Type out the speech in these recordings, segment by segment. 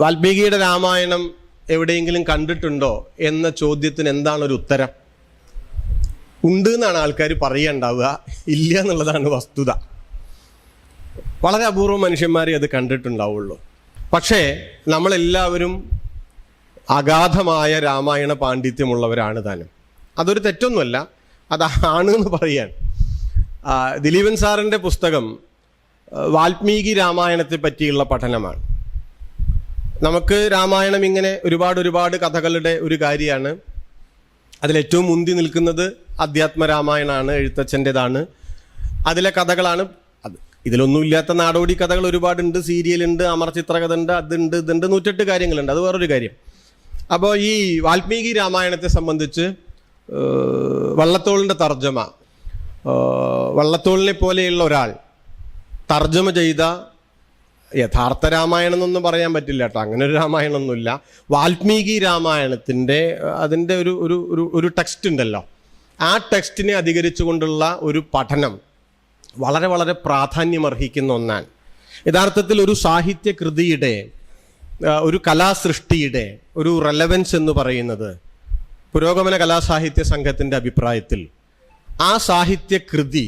വാൽമീകിയുടെ രാമായണം എവിടെയെങ്കിലും കണ്ടിട്ടുണ്ടോ എന്ന ചോദ്യത്തിന് എന്താണ് ഒരു ഉത്തരം? ഉണ്ട് എന്നാണ് ആൾക്കാർ പറയുണ്ടാവുക. ഇല്ല എന്നുള്ളതാണ് വസ്തുത. വളരെ അപൂർവം മനുഷ്യന്മാരെ അത് കണ്ടിട്ടുണ്ടാവുള്ളൂ. പക്ഷേ നമ്മളെല്ലാവരും അഗാധമായ രാമായണ പാണ്ഡിത്യമുള്ളവരാണ് താനും. അതൊരു തെറ്റൊന്നുമല്ല അതാണ് എന്ന് പറയാൻ. ദിലീപൻ സാറിന്റെ പുസ്തകം വാൽമീകി രാമായണത്തെ പറ്റിയുള്ള പഠനമാണ്. നമുക്ക് രാമായണം ഇങ്ങനെ ഒരുപാട് ഒരുപാട് കഥകളുടെ ഒരു കാര്യമാണ്. അതിലേറ്റവും മുന്തി നിൽക്കുന്നത് അധ്യാത്മ രാമായണമാണ് എഴുത്തച്ഛന്റെതാണ്. അതിലെ കഥകളാണ് അത്. ഇതിലൊന്നും ഇല്ലാത്ത നാടോടി കഥകൾ ഒരുപാടുണ്ട്. സീരിയലുണ്ട് അമർചിത്രകഥ ഉണ്ട് അതുണ്ട് ഇതുണ്ട് നൂറ്റെട്ട് കാര്യങ്ങളുണ്ട്. അത് വേറൊരു കാര്യം. അപ്പോൾ ഈ വാൽമീകി രാമായണത്തെ സംബന്ധിച്ച് വള്ളത്തോളിന്റെ തർജമ വള്ളത്തോളിനെ പോലെയുള്ള ഒരാൾ തർജമ ചെയ്ത യഥാർത്ഥ രാമായണം എന്നൊന്നും പറയാൻ പറ്റില്ല കേട്ടോ അങ്ങനെ ഒരു രാമായണമൊന്നുമില്ല വാൽമീകി രാമായണത്തിന്റെ അതിന്റെ ഒരു ഒരു ഒരു ഒരു ടെക്സ്റ്റ് ഉണ്ടല്ലോ. ആ ടെക്സ്റ്റിനെ അധികരിച്ചുകൊണ്ടുള്ള ഒരു പഠനം വളരെ വളരെ പ്രാധാന്യമർഹിക്കുന്ന ഒന്നാണ്. യഥാർത്ഥത്തിൽ ഒരു സാഹിത്യ കൃതിയുടെ ഒരു കലാസൃഷ്ടിയുടെ ഒരു റെലവൻസ് എന്ന് പറയുന്നത് പുരോഗമന കലാസാഹിത്യ സംഘത്തിന്റെ അഭിപ്രായത്തിൽ ആ സാഹിത്യ കൃതി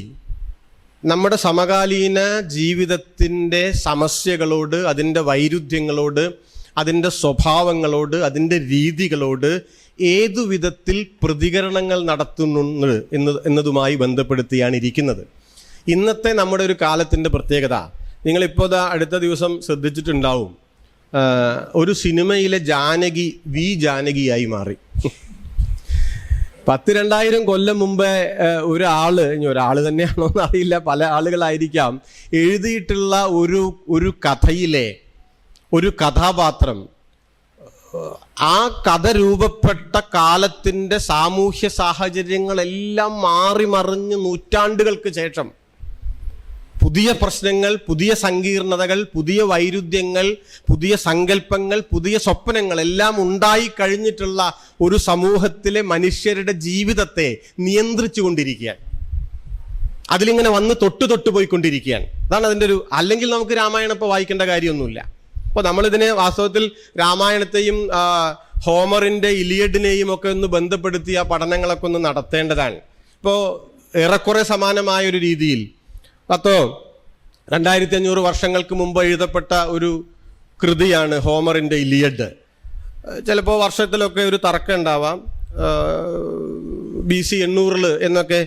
നമ്മുടെ സമകാലീന ജീവിതത്തിന്റെ സമസ്യകളോട് അതിന്റെ വൈരുദ്ധ്യങ്ങളോട് അതിന്റെ സ്വഭാവങ്ങളോട് അതിന്റെ രീതികളോട് ഏതു വിധത്തിൽ പ്രതികരണങ്ങൾ നടത്തുന്നുണ്ട് എന്ന് എന്നതുമായി ബന്ധപ്പെടുത്തിയാണ് ഇരിക്കുന്നത്. ഇന്നത്തെ നമ്മുടെ ഒരു കാലത്തിന്റെ പ്രത്യേകത. നിങ്ങളിപ്പോൾ അടുത്ത ദിവസം ശ്രദ്ധിച്ചിട്ടുണ്ടാവും. ഒരു സിനിമയിലെ ജാനകി വി ജാനകിയായി മാറി. പത്ത് രണ്ടായിരം കൊല്ലം മുമ്പേ ഒരാൾ ഇനി ഒരാൾ തന്നെയാണോ എന്ന് അറിയില്ല പല ആളുകളായിരിക്കാം എഴുതിയിട്ടുള്ള ഒരു ഒരു കഥയിലെ ഒരു കഥാപാത്രം ആ കഥ രൂപപ്പെട്ട കാലത്തിന്റെ സാമൂഹ്യ സാഹചര്യങ്ങളെല്ലാം മാറി മറിഞ്ഞ് നൂറ്റാണ്ടുകൾക്ക് ശേഷം പുതിയ പ്രശ്നങ്ങൾ പുതിയ സങ്കീർണതകൾ പുതിയ വൈരുദ്ധ്യങ്ങൾ പുതിയ സങ്കല്പങ്ങൾ പുതിയ സ്വപ്നങ്ങൾ എല്ലാം ഉണ്ടായി കഴിഞ്ഞിട്ടുള്ള ഒരു സമൂഹത്തിലെ മനുഷ്യരുടെ ജീവിതത്തെ നിയന്ത്രിച്ചു കൊണ്ടിരിക്കുകയാണ് അതിലിങ്ങനെ വന്ന് തൊട്ട് തൊട്ട് പോയിക്കൊണ്ടിരിക്കുകയാണ്. അതാണ് അതിന്റെ ഒരു അല്ലെങ്കിൽ നമുക്ക് രാമായണം ഇപ്പോൾ വായിക്കേണ്ട കാര്യമൊന്നുമില്ല. അപ്പോൾ നമ്മളിതിനെ വാസ്തവത്തിൽ രാമായണത്തെയും ഹോമറിന്റെ ഇലിയഡിനെയും ഒക്കെ ഒന്ന് ബന്ധപ്പെടുത്തി ആ പഠനങ്ങളൊക്കെ ഒന്ന് നടത്തേണ്ടതാണ്. ഇപ്പോൾ ഏറെക്കുറെ സമാനമായ ഒരു രീതിയിൽ പത്തോ? രണ്ടായിരത്തി അഞ്ഞൂറ് വർഷങ്ങൾക്ക് മുമ്പ് എഴുതപ്പെട്ട ഒരു കൃതിയാണ് ഹോമറിന്റെ ഇലിയഡ്. ചിലപ്പോൾ വർഷത്തിലൊക്കെ ഒരു തർക്കം ഉണ്ടാവാം. ബി സി എണ്ണൂറിൽ എന്നൊക്കെ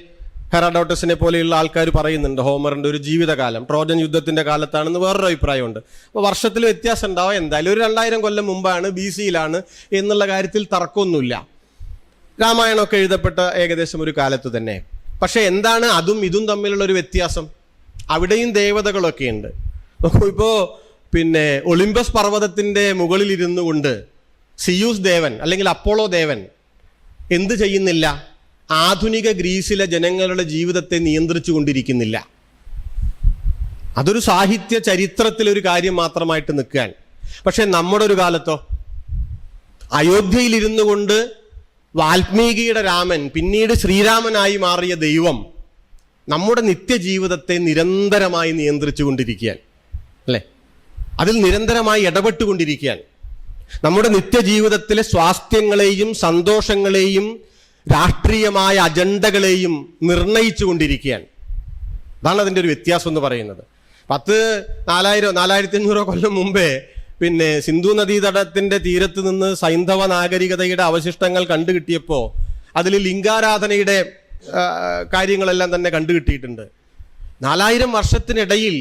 ഹെറാഡോട്ടസിനെ പോലെയുള്ള ആൾക്കാർ പറയുന്നുണ്ട് ഹോമറിന്റെ ഒരു ജീവിതകാലം. ട്രോജൻ യുദ്ധത്തിന്റെ കാലത്താണെന്ന് വേറൊരു അഭിപ്രായമുണ്ട്. അപ്പോൾ വർഷത്തിൽ വ്യത്യാസം ഉണ്ടാവാം. എന്തായാലും ഒരു രണ്ടായിരം കൊല്ലം മുമ്പാണ് ബി സിയിലാണ് എന്നുള്ള കാര്യത്തിൽ തർക്കമൊന്നുമില്ല. രാമായണമൊക്കെ എഴുതപ്പെട്ട ഏകദേശം ഒരു കാലത്ത് തന്നെ. പക്ഷേ എന്താണ് അതും ഇതും തമ്മിലുള്ള ഒരു വ്യത്യാസം? അവിടെയും ദേവതകളൊക്കെ ഉണ്ട്. നോക്കൂ ഇപ്പോൾ പിന്നെ ഒളിമ്പസ് പർവതത്തിന്റെ മുകളിൽ ഇരുന്നു കൊണ്ട് സിയൂസ് ദേവൻ അല്ലെങ്കിൽ അപ്പോളോ ദേവൻ എന്ത് ചെയ്യുന്നില്ല? ആധുനിക ഗ്രീസിലെ ജനങ്ങളുടെ ജീവിതത്തെ നിയന്ത്രിച്ചു കൊണ്ടിരിക്കുന്നില്ല. അതൊരു സാഹിത്യ ചരിത്രത്തിലൊരു കാര്യം മാത്രമായിട്ട് നിൽക്കുകയാണ്. പക്ഷേ നമ്മുടെ ഒരു കാലത്തോ അയോധ്യയിലിരുന്നു കൊണ്ട് വാൽമീകിയുടെ രാമൻ പിന്നീട് ശ്രീരാമനായി മാറിയ ദൈവം നമ്മുടെ നിത്യജീവിതത്തെ നിരന്തരമായി നിയന്ത്രിച്ചു കൊണ്ടിരിക്കുകയാണ് അല്ലേ? അതിൽ നിരന്തരമായി ഇടപെട്ടുകൊണ്ടിരിക്കുകയാണ്. നമ്മുടെ നിത്യജീവിതത്തിലെ സ്വാസ്ഥ്യങ്ങളെയും സന്തോഷങ്ങളെയും രാഷ്ട്രീയമായ അജണ്ടകളെയും നിർണയിച്ചു കൊണ്ടിരിക്കുകയാണ് അതാണ് അതിന്റെ ഒരു വ്യത്യാസം എന്ന് പറയുന്നത്. പത്ത് നാലായിരം നാലായിരത്തി അഞ്ഞൂറോ കൊല്ലം മുമ്പേ പിന്നെ സിന്ധു നദീതടത്തിന്റെ തീരത്ത് നിന്ന് സൈന്ധവ നാഗരികതയുടെ അവശിഷ്ടങ്ങൾ കണ്ടുകിട്ടിയപ്പോൾ അതിൽ ലിംഗാരാധനയുടെ കാര്യങ്ങളെല്ലാം തന്നെ കണ്ടുകിട്ടിയിട്ടുണ്ട് നാലായിരം വർഷത്തിനിടയിൽ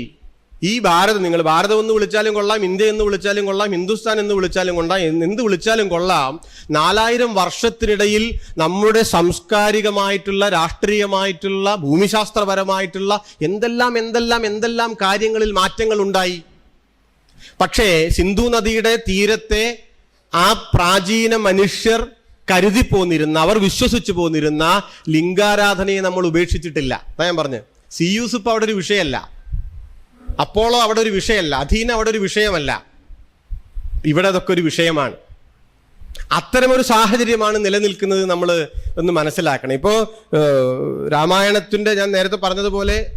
ഈ ഭാരതം നിങ്ങൾ ഭാരതം എന്ന് വിളിച്ചാലും കൊള്ളാം ഇന്ത്യ എന്ന് വിളിച്ചാലും കൊള്ളാം ഹിന്ദുസ്ഥാൻ എന്ന് വിളിച്ചാലും കൊള്ളാം എന്ത് വിളിച്ചാലും കൊള്ളാം നാലായിരം വർഷത്തിനിടയിൽ നമ്മുടെ സാംസ്കാരികമായിട്ടുള്ള രാഷ്ട്രീയമായിട്ടുള്ള ഭൂമിശാസ്ത്രപരമായിട്ടുള്ള എന്തെല്ലാം എന്തെല്ലാം എന്തെല്ലാം കാര്യങ്ങളിൽ മാറ്റങ്ങൾ ഉണ്ടായി പക്ഷേ സിന്ധു നദിയുടെ തീരത്തെ ആ പ്രാചീന മനുഷ്യർ കരുതി പോന്നിരുന്ന അവർ വിശ്വസിച്ചു പോന്നിരുന്ന ലിംഗാരാധനയെ നമ്മൾ ഉപേക്ഷിച്ചിട്ടില്ല. അതാ ഞാൻ പറഞ്ഞു സി ഇപ്പൊ അവിടെ ഒരു വിഷയമല്ല. അപ്പോളോ അവിടെ ഒരു വിഷയമല്ല. അധീന അവിടെ ഒരു വിഷയമല്ല. ഇവിടെ അതൊക്കെ ഒരു വിഷയമാണ്. അത്തരമൊരു സാഹചര്യമാണ് നിലനിൽക്കുന്നത് നമ്മൾ ഒന്ന് മനസ്സിലാക്കണം. ഇപ്പോൾ രാമായണത്തിന്റെ ഞാൻ നേരത്തെ പറഞ്ഞതുപോലെ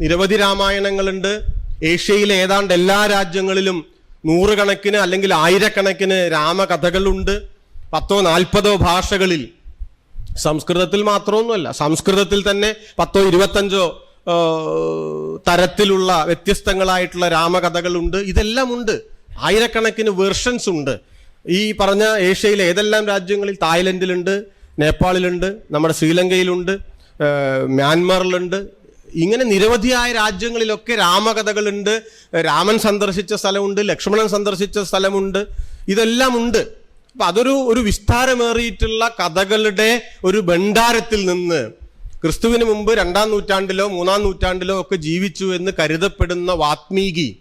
നിരവധി രാമായണങ്ങളുണ്ട്. ഏഷ്യയിലെ ഏതാണ്ട് എല്ലാ രാജ്യങ്ങളിലും നൂറുകണക്കിന് അല്ലെങ്കിൽ ആയിരക്കണക്കിന് രാമകഥകളുണ്ട്. പത്തോ നാൽപ്പതോ ഭാഷകളിൽ സംസ്കൃതത്തിൽ മാത്രമൊന്നുമല്ല സംസ്കൃതത്തിൽ തന്നെ പത്തോ ഇരുപത്തഞ്ചോ തരത്തിലുള്ള വ്യത്യസ്തങ്ങളായിട്ടുള്ള രാമകഥകളുണ്ട്. ഇതെല്ലാം ഉണ്ട് ആയിരക്കണക്കിന് വേർഷൻസ് ഉണ്ട്. ഈ പറഞ്ഞ ഏഷ്യയിലെ ഏതെല്ലാം രാജ്യങ്ങളിൽ തായ്ലൻഡിലുണ്ട് നേപ്പാളിലുണ്ട് നമ്മുടെ ശ്രീലങ്കയിലുണ്ട് മ്യാൻമാറിലുണ്ട്. ഇങ്ങനെ നിരവധിയായ രാജ്യങ്ങളിലൊക്കെ രാമകഥകളുണ്ട്. രാമൻ സന്ദർശിച്ച സ്ഥലമുണ്ട് ലക്ഷ്മണൻ സന്ദർശിച്ച സ്ഥലമുണ്ട്. ഇതെല്ലാം ഉണ്ട് അപ്പൊ അതൊരു ഒരു വിസ്താരമേറിയിട്ടുള്ള കഥകളുടെ ഒരു ഭണ്ഡാരത്തിൽ നിന്ന് ക്രിസ്തുവിന് മുമ്പ് രണ്ടാം നൂറ്റാണ്ടിലോ മൂന്നാം നൂറ്റാണ്ടിലോ ഒക്കെ ജീവിച്ചു എന്ന് കരുതപ്പെടുന്ന വാത്മീകി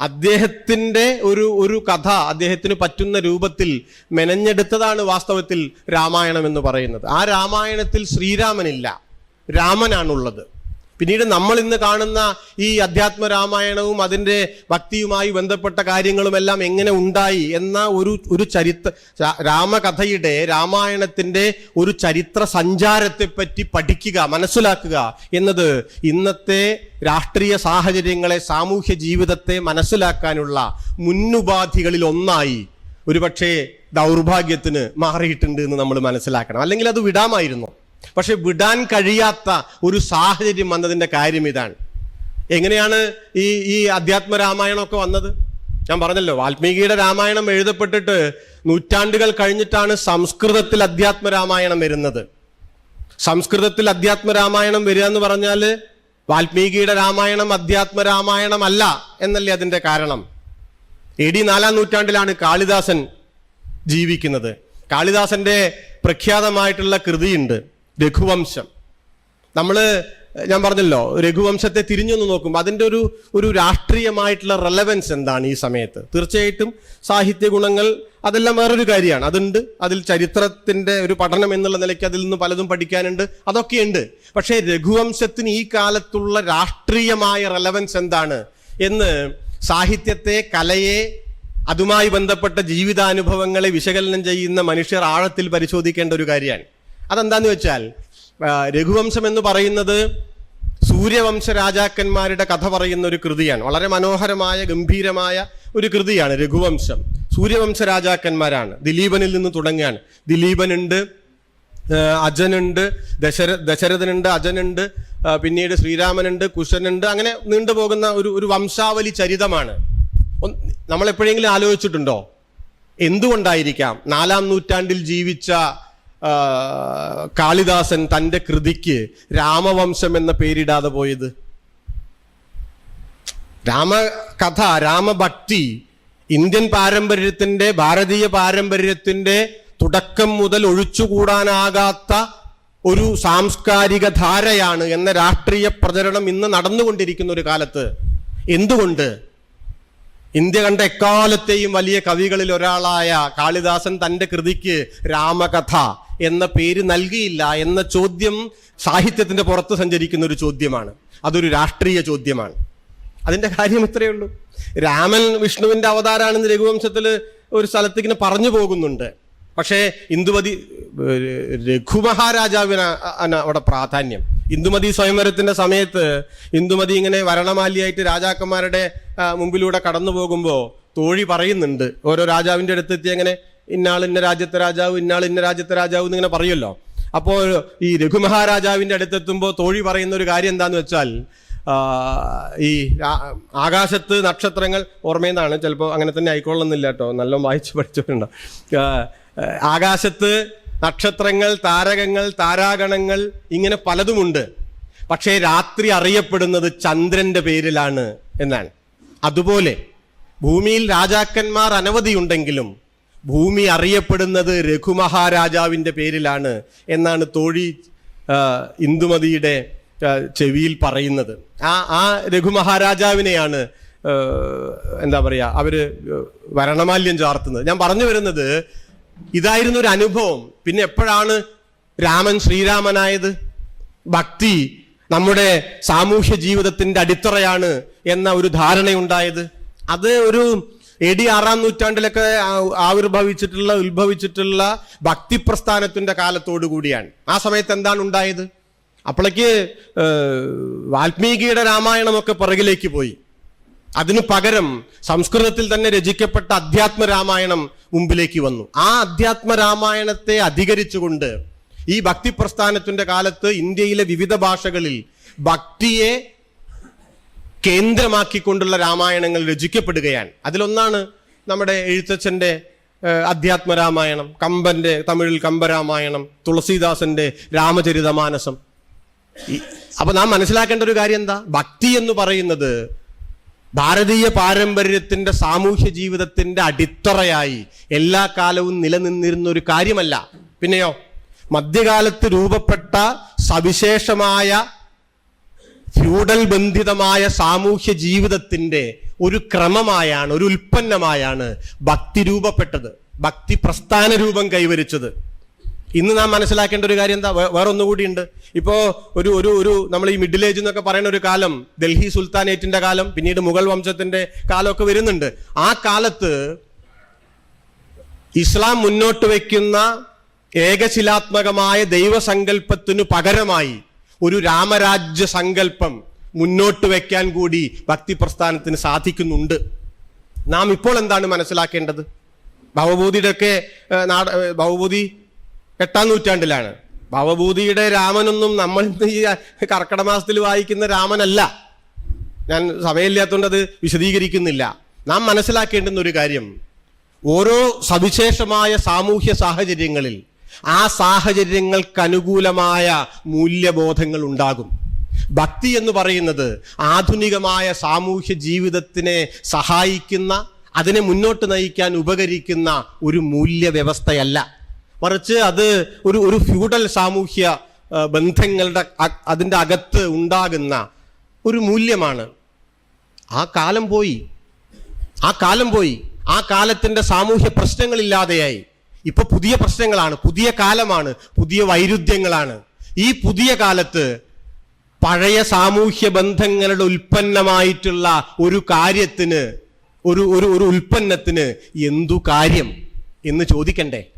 അദ്ദേഹത്തിന്റെ ഒരു ഒരു കഥ അദ്ദേഹത്തിന് പറ്റുന്ന രൂപത്തിൽ മെനഞ്ഞെടുത്തതാണ് വാസ്തവത്തിൽ രാമായണം എന്ന് പറയുന്നത്. ആ രാമായണത്തിൽ ശ്രീരാമനില്ല. രാമനാണുള്ളത്. പിന്നീട് നമ്മൾ ഇന്ന് കാണുന്ന ഈ അധ്യാത്മ രാമായണവും അതിന്റെ ഭക്തിയുമായി ബന്ധപ്പെട്ട കാര്യങ്ങളുമെല്ലാം എങ്ങനെ ഉണ്ടായി എന്ന ഒരു ഒരു ചരിത്ര രാമകഥയുടെ രാമായണത്തിന്റെ ഒരു ചരിത്ര സഞ്ചാരത്തെപ്പറ്റി പഠിക്കുക മനസ്സിലാക്കുക എന്നത് ഇന്നത്തെ രാഷ്ട്രീയ സാഹചര്യങ്ങളെ സാമൂഹ്യ ജീവിതത്തെ മനസ്സിലാക്കാനുള്ള മുന്നുപാധികളിൽ ഒന്നായി ഒരുപക്ഷേ ദൗർഭാഗ്യത്തിന് മാറിയിട്ടുണ്ട് എന്ന് നമ്മൾ മനസ്സിലാക്കണം. അല്ലെങ്കിൽ അത് വിടാമായിരുന്നു. പക്ഷെ വിടാൻ കഴിയാത്ത ഒരു സാഹചര്യം വന്നതിന്റെ കാര്യം ഇതാണ്. എങ്ങനെയാണ് ഈ ഈ അധ്യാത്മ രാമായണമൊക്കെ വന്നത്? ഞാൻ പറഞ്ഞല്ലോ വാൽമീകിയുടെ രാമായണം എഴുതപ്പെട്ടിട്ട് നൂറ്റാണ്ടുകൾ കഴിഞ്ഞിട്ടാണ് സംസ്കൃതത്തിൽ അധ്യാത്മ രാമായണം വരുന്നത്. സംസ്കൃതത്തിൽ അധ്യാത്മ രാമായണം വരിക എന്ന് പറഞ്ഞാൽ വാൽമീകിയുടെ രാമായണം അധ്യാത്മ രാമായണമല്ല എന്നല്ലേ അതിന്റെ കാരണം. എ ഡി നാലാം നൂറ്റാണ്ടിലാണ് കാളിദാസൻ ജീവിക്കുന്നത്. കാളിദാസന്റെ പ്രഖ്യാതമായിട്ടുള്ള കൃതിയുണ്ട്. രഘുവംശം. നമ്മൾ ഞാൻ പറഞ്ഞല്ലോ രഘുവംശത്തെ തിരിഞ്ഞൊന്ന് നോക്കുമ്പോൾ അതിന്റെ ഒരു ഒരു രാഷ്ട്രീയമായിട്ടുള്ള റെലവൻസ് എന്താണ് ഈ സമയത്ത്? തീർച്ചയായിട്ടും സാഹിത്യ ഗുണങ്ങൾ അതെല്ലാം വേറൊരു കാര്യമാണ്. അതുണ്ട്. അതിൽ ചരിത്രത്തിന്റെ ഒരു പഠനം എന്നുള്ള നിലയ്ക്ക് അതിൽ നിന്ന് പലതും പഠിക്കാനുണ്ട്. അതൊക്കെയുണ്ട്. പക്ഷേ രഘുവംശത്തിന് ഈ കാലത്തുള്ള രാഷ്ട്രീയമായ റെലവൻസ് എന്താണ്? എന്ന് സാഹിത്യത്തെ കലയെ അതുമായി ബന്ധപ്പെട്ട ജീവിതാനുഭവങ്ങളെ വിശകലനം ചെയ്യുന്ന മനുഷ്യർ ആഴത്തിൽ പരിശോധിക്കേണ്ട ഒരു കാര്യമാണ്. അതെന്താന്ന് വെച്ചാൽ രഘുവംശം എന്ന് പറയുന്നത് സൂര്യവംശ രാജാക്കന്മാരുടെ കഥ പറയുന്ന ഒരു കൃതിയാണ്. വളരെ മനോഹരമായ ഗംഭീരമായ ഒരു കൃതിയാണ് രഘുവംശം. സൂര്യവംശ രാജാക്കന്മാരാണ്. ദിലീപനിൽ നിന്ന് തുടങ്ങുകയാണ്. ദിലീപനുണ്ട് അജനുണ്ട് ദശര ദശരഥനുണ്ട് അജനുണ്ട് പിന്നീട് ശ്രീരാമനുണ്ട് കുശനുണ്ട് അങ്ങനെ നീണ്ടുപോകുന്ന ഒരു ഒരു വംശാവലി ചരിതമാണ്. നമ്മൾ എപ്പോഴെങ്കിലും ആലോചിച്ചിട്ടുണ്ടോ? എന്തുകൊണ്ടായിരിക്കാം നാലാം നൂറ്റാണ്ടിൽ ജീവിച്ച കാളിദാസൻ തന്റെ കൃതിക്ക് രാമവംശം എന്ന പേരിടാതെ പോയത്. രാമകഥ രാമഭക്തി ഇന്ത്യൻ പാരമ്പര്യത്തിന്റെ ഭാരതീയ പാരമ്പര്യത്തിന്റെ തുടക്കം മുതൽ ഒഴിച്ചുകൂടാനാകാത്ത ഒരു സാംസ്കാരിക ധാരയാണ് എന്ന രാഷ്ട്രീയ പ്രചരണം ഇന്ന് നടന്നുകൊണ്ടിരിക്കുന്ന ഒരു കാലത്ത്. എന്തുകൊണ്ട്? ഇന്ത്യ കണ്ട എക്കാലത്തെയും വലിയ കവികളിൽ ഒരാളായ കാളിദാസൻ തന്റെ കൃതിക്ക് രാമകഥ എന്ന പേര് നൽകിയില്ല എന്ന ചോദ്യം സാഹിത്യത്തിന്റെ പുറത്ത് സഞ്ചരിക്കുന്ന ഒരു ചോദ്യമാണ്. അതൊരു രാഷ്ട്രീയ ചോദ്യമാണ്. അതിന്റെ കാര്യം ഇത്രയേ ഉള്ളൂ. രാമൻ വിഷ്ണുവിന്റെ അവതാരാണെന്ന് രഘുവംശത്തിൽ ഒരു സ്ഥലത്ത് ഇങ്ങനെ പറഞ്ഞു പോകുന്നുണ്ട്. പക്ഷേ ഇന്ദുമതി രഘുമഹാരാജാവിന് അവിടെ പ്രാധാന്യം. ഇന്ദുമതി സ്വയംവരത്തിന്റെ സമയത്ത് ഇന്ദുമതി ഇങ്ങനെ വരണമാലിയായിട്ട് രാജാക്കന്മാരുടെ മുമ്പിലൂടെ കടന്നു പോകുമ്പോൾ തോഴി പറയുന്നുണ്ട്. ഓരോ രാജാവിന്റെ അടുത്തെത്തി അങ്ങനെ ഇന്നാൾ ഇന്ന രാജ്യത്തെ രാജാവ് ഇന്നാൾ ഇന്ന രാജ്യത്തെ രാജാവ് എന്നിങ്ങനെ പറയുമല്ലോ. അപ്പോൾ ഈ രഘുമഹാരാജാവിന്റെ അടുത്തെത്തുമ്പോൾ തോഴി പറയുന്ന ഒരു കാര്യം എന്താണെന്ന് വെച്ചാൽ ഈ ആകാശത്ത് നക്ഷത്രങ്ങൾ ഓർമ്മയെന്നാണ്. ചിലപ്പോൾ അങ്ങനെ തന്നെ ആയിക്കൊള്ളുന്നില്ല കേട്ടോ. നല്ല വായിച്ച് പഠിച്ചിട്ടുണ്ടോ ആ, ആകാശത്ത് നക്ഷത്രങ്ങൾ താരകങ്ങൾ താരാഗണങ്ങൾ ഇങ്ങനെ പലതുമുണ്ട്. പക്ഷേ രാത്രി അറിയപ്പെടുന്നത് ചന്ദ്രന്റെ പേരിലാണ് എന്നാണ്. അതുപോലെ ഭൂമിയിൽ രാജാക്കന്മാർ അനവധിയുണ്ടെങ്കിലും ഭൂമി അറിയപ്പെടുന്നത് രഘുമഹാരാജാവിന്റെ പേരിലാണ് എന്നാണ് തോഴി ഇന്ദുമതിയുടെ ചെവിയിൽ പറയുന്നത്. ആ ആ രഘുമഹാരാജാവിനെയാണ് എന്താ പറയുക അവർ വരണമാല്യം ചാർത്തുന്നത്. ഞാൻ പറഞ്ഞു വരുന്നത് ഇതായിരുന്നു ഒരു അനുഭവം. പിന്നെ എപ്പോഴാണ് രാമൻ ശ്രീരാമനായത്? ഭക്തി നമ്മുടെ സാമൂഹ്യ ജീവിതത്തിന്റെ അടിത്തറയാണ് എന്ന ഒരു ധാരണയുണ്ടായത്. അത് ഒരു എ ഡി ആറാം നൂറ്റാണ്ടിലൊക്കെ ആവിർഭവിച്ചിട്ടുള്ള ഉത്ഭവിച്ചിട്ടുള്ള ഭക്തി പ്രസ്ഥാനത്തിന്റെ കാലത്തോടു കൂടിയാണ്. ആ സമയത്ത് എന്താണ് ഉണ്ടായത്? അപ്പോഴേക്ക് വാൽമീകിയുടെ രാമായണമൊക്കെ പുറകിലേക്ക് പോയി. അതിനു പകരം സംസ്കൃതത്തിൽ തന്നെ രചിക്കപ്പെട്ട അധ്യാത്മ രാമായണം മുമ്പിലേക്ക് വന്നു. ആ അധ്യാത്മ രാമായണത്തെ അധികരിച്ചുകൊണ്ട് ഈ ഭക്തി പ്രസ്ഥാനത്തിന്റെ കാലത്ത് ഇന്ത്യയിലെ വിവിധ ഭാഷകളിൽ ഭക്തിയെ കേന്ദ്രമാക്കിക്കൊണ്ടുള്ള രാമായണങ്ങൾ രചിക്കപ്പെടുകയാണ്. അതിലൊന്നാണ് നമ്മുടെ എഴുത്തച്ഛന്റെ അധ്യാത്മരാമായണം അധ്യാത്മ രാമായണം കമ്പന്റെ തമിഴിൽ കമ്പരാമായണം തുളസീദാസന്റെ രാമചരിതമാനസം. അപ്പൊ നാം മനസ്സിലാക്കേണ്ട ഒരു കാര്യം എന്താ? ഭക്തി എന്ന് പറയുന്നത് ഭാരതീയ പാരമ്പര്യത്തിന്റെ സാമൂഹ്യ ജീവിതത്തിന്റെ അടിത്തറയായി എല്ലാ കാലവും നിലനിന്നിരുന്ന ഒരു കാര്യമല്ല. പിന്നെയോ മധ്യകാലത്ത് രൂപപ്പെട്ട സവിശേഷമായ ഫ്യൂഡൽ ബന്ധിതമായ സാമൂഹ്യ ജീവിതത്തിന്റെ ഒരു ക്രമമായാണ് ഒരു ഉൽപ്പന്നമായാണ് ഭക്തി രൂപപ്പെട്ടത് ഭക്തി പ്രസ്ഥാന രൂപം കൈവരിച്ചത്. ഇന്ന് നാം മനസ്സിലാക്കേണ്ട ഒരു കാര്യം എന്താ? വേറെ ഒന്നുകൂടി ഉണ്ട് ഇപ്പോ ഒരു ഒരു ഒരു നമ്മൾ ഈ മിഡിൽ ഏജ് എന്നൊക്കെ പറയുന്ന ഒരു കാലം ഡൽഹി സുൽത്താനേറ്റിന്റെ കാലം പിന്നീട് മുഗൾ വംശത്തിന്റെ കാലമൊക്കെ വരുന്നുണ്ട്. ആ കാലത്ത് ഇസ്ലാം മുന്നോട്ട് വയ്ക്കുന്ന ഏകശിലാത്മകമായ ദൈവസങ്കല്പത്തിനു പകരമായി ഒരു രാമരാജ്യ സങ്കല്പം മുന്നോട്ട് വയ്ക്കാൻ കൂടി ഭക്തി പ്രസ്ഥാനത്തിന് സാധിക്കുന്നുണ്ട്. നാം ഇപ്പോൾ എന്താണ് മനസ്സിലാക്കേണ്ടത്? ഭവഭൂതിയുടെ ഒക്കെ ഏഹ്, നാട ഭവഭൂതി എട്ടാം നൂറ്റാണ്ടിലാണ്. ഭവഭൂതിയുടെ രാമനൊന്നും നമ്മൾ ഈ കർക്കട മാസത്തിൽ വായിക്കുന്ന രാമനല്ല. ഞാൻ സമയമില്ലാത്തതുകൊണ്ട് അത് വിശദീകരിക്കുന്നില്ല. നാം മനസ്സിലാക്കേണ്ടുന്ന ഒരു കാര്യം ഓരോ സവിശേഷമായ സാമൂഹ്യ സാഹചര്യങ്ങളിൽ ആ സാഹചര്യങ്ങൾക്കനുകൂലമായ മൂല്യബോധങ്ങൾ ഉണ്ടാകും. ഭക്തി എന്ന് പറയുന്നത് ആധുനികമായ സാമൂഹ്യ ജീവിതത്തിനെ സഹായിക്കുന്ന അതിനെ മുന്നോട്ട് നയിക്കാൻ ഉപകരിക്കുന്ന ഒരു മൂല്യവ്യവസ്ഥയല്ല. മറിച്ച് അത് ഒരു ഒരു ഫ്യൂഡൽ സാമൂഹ്യ ബന്ധങ്ങളുടെ അതിന്റെ അകത്ത് ഉണ്ടാകുന്ന ഒരു മൂല്യമാണ്. ആ കാലം പോയി. ആ കാലം പോയി. ആ കാലത്തിന്റെ സാമൂഹ്യ പ്രശ്നങ്ങളില്ലാതെയായി. ഇപ്പൊ പുതിയ പ്രശ്നങ്ങളാണ് പുതിയ കാലമാണ് പുതിയ വൈരുദ്ധ്യങ്ങളാണ്. ഈ പുതിയ കാലത്ത് പഴയ സാമൂഹ്യ ബന്ധങ്ങളുടെ ഉൽപ്പന്നമായിട്ടുള്ള ഒരു കാര്യത്തിന് ഒരു ഒരു ഒരു ഉൽപ്പന്നത്തിന് എന്തു കാര്യം എന്ന് ചോദിക്കണ്ടേ?